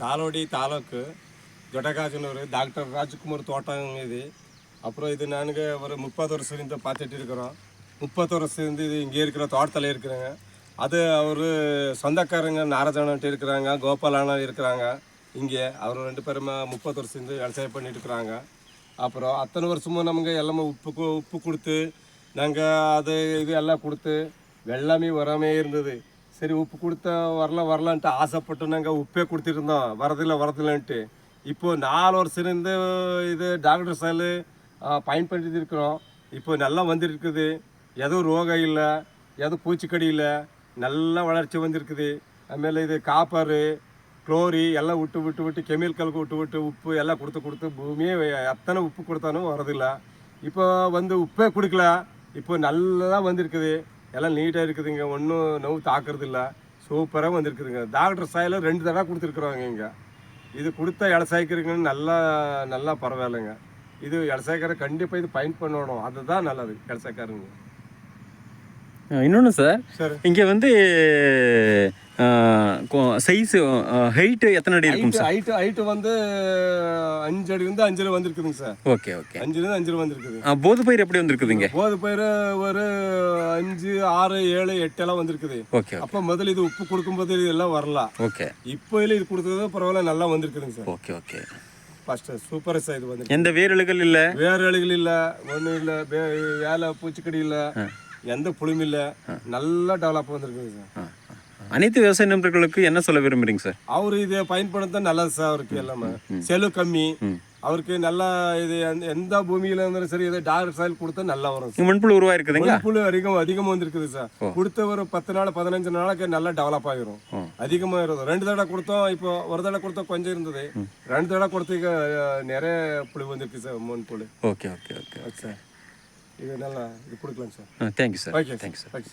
தாளோடி taluk Jodagajanur doctor Rajkumar தோட்டம் இது அப்புறம் இது நானுங்க ஒரு முப்பது வருஷம் பார்த்துட்டு இருக்கிறோம். முப்பது வருஷம் இருந்து இது இங்கே இருக்கிற தோட்டத்தில் இருக்கிறேங்க. அது அவர் சொந்தக்காரங்க நாரஜானன்ட்டு இருக்கிறாங்க கோபாலானா இருக்கிறாங்க. இங்கே அவர் ரெண்டு பேருமே முப்பது வருஷம் இருந்து விவசாயம் பண்ணிட்டு இருக்கிறாங்க. அப்புறம் அத்தனை வருஷமும் நமக்கு எல்லாமே உப்பு உப்பு கொடுத்து நாங்கள் அது இது எல்லாம் கொடுத்து வெள்ளமே வராமே இருந்தது. சரி உப்பு கொடுத்தா வரல வரலான்ட்டு ஆசைப்பட்டு நாங்கள் உப்பே கொடுத்துருந்தோம் வரதில்லை வரதில்லைன்ட்டு. இப்போது நாலு வருஷத்துலேருந்து இது டாக்டர் சால் பயன்படுத்தி இருக்கிறோம் இப்போ நல்லா வந்துருக்குது. எதுவும் ரோகம் இல்லை எதுவும் பூச்சிக்கடி இல்லை. நல்லா வளர்ச்சி வந்திருக்குது. அதுமாரி இது காப்பரு குளோரி எல்லாம் விட்டு விட்டு விட்டு கெமிக்கலுக்கு விட்டு விட்டு உப்பு எல்லாம் கொடுத்து கொடுத்து பூமியே எத்தனை உப்பு கொடுத்தாலும் வரதில்லை. இப்போ வந்து உப்பே கொடுக்கல. இப்போ நல்லா வந்திருக்குது. எல்லாம் நீட்டாக இருக்குதுங்க. ஒன்றும் நோவு தாக்குறது இல்லை. சூப்பராக வந்திருக்குதுங்க. டாக்டர் சாயில் ரெண்டு தடவை கொடுத்துருக்குறாங்க இங்கே. இது கொடுத்த இலசாய்க்கிறீங்கன்னு நல்லா நல்லா பரவாயில்லைங்க. இது இலசாய்க்கார கண்டிப்பாக இது பயன் பண்ணணும். அதுதான் நல்லது இலசாய்க்காரங்க இன்னொன்று சார் சரி. இங்கே வந்து சைஸு ஹைட்டு எத்தனை அடி இருக்கும் சார் ஹைட்டு ஹைட்டு வந்து அஞ்சு அடி வந்து அஞ்சில் வந்திருக்குதுங்க சார் ஓகே ஓகே. அஞ்சுலேருந்து அஞ்சில் வந்திருக்குது. போது பயிர் எப்படி வந்திருக்குதுங்க? போது பயிர் ஒரு அஞ்சு ஆறு ஏழு எட்டு எல்லாம் வந்திருக்குது. ஓகே அப்போ முதல்ல இது உப்பு கொடுக்கும்போது இது எல்லாம் வரலாம். ஓகே. இப்போ இது கொடுத்தது பரவாயில்ல நல்லா வந்திருக்குதுங்க sir okay okay. First super இது வந்து எந்த வேரழுகள் இல்லை? வேறு இலைகள் இல்லை ஒன்றும் இல்லை வேலை பூச்சிக்கடி இல்லை எந்த புளியும் இல்லை நல்லா டெவலப் வந்திருக்குது சார் அனைத்து விவசாய நண்பர்களுக்கு என்ன சொல்ல விரும்புறீங்க சார்? அவர் இதை பயன்படுத்த நல்லது சார் அவருக்கு எல்லாமே. செலவு கம்மி. அவருக்கு நல்லா இது எந்த- பூமியில இருந்தாலும் சரி இதை டாக்டர் சாயில் கொடுத்தா நல்லா வரும் மண்புழு உருவாயிருக்குதுங்களா? புழு அதிகம் அதிகமாக வந்திருக்குது சார். கொடுத்த ஒரு பத்து நாள் பதினஞ்சு நாளைக்கு நல்லா டெவலப் ஆகிரும் அதிகமாக இருக்கும் ரெண்டு தடவை கொடுத்தோம் இப்போ ஒரு தடவை கொடுத்தோம் கொஞ்சம் இருந்தது. ரெண்டு தடவை கொடுத்தீங்க நிறைய புழு வந்திருக்கு சார் மண் புழு ஓகே ஓகே ஓகே. சார். இது நல்லா இது கொடுக்கலாம் sir. Thank you sir okay thank you sir okay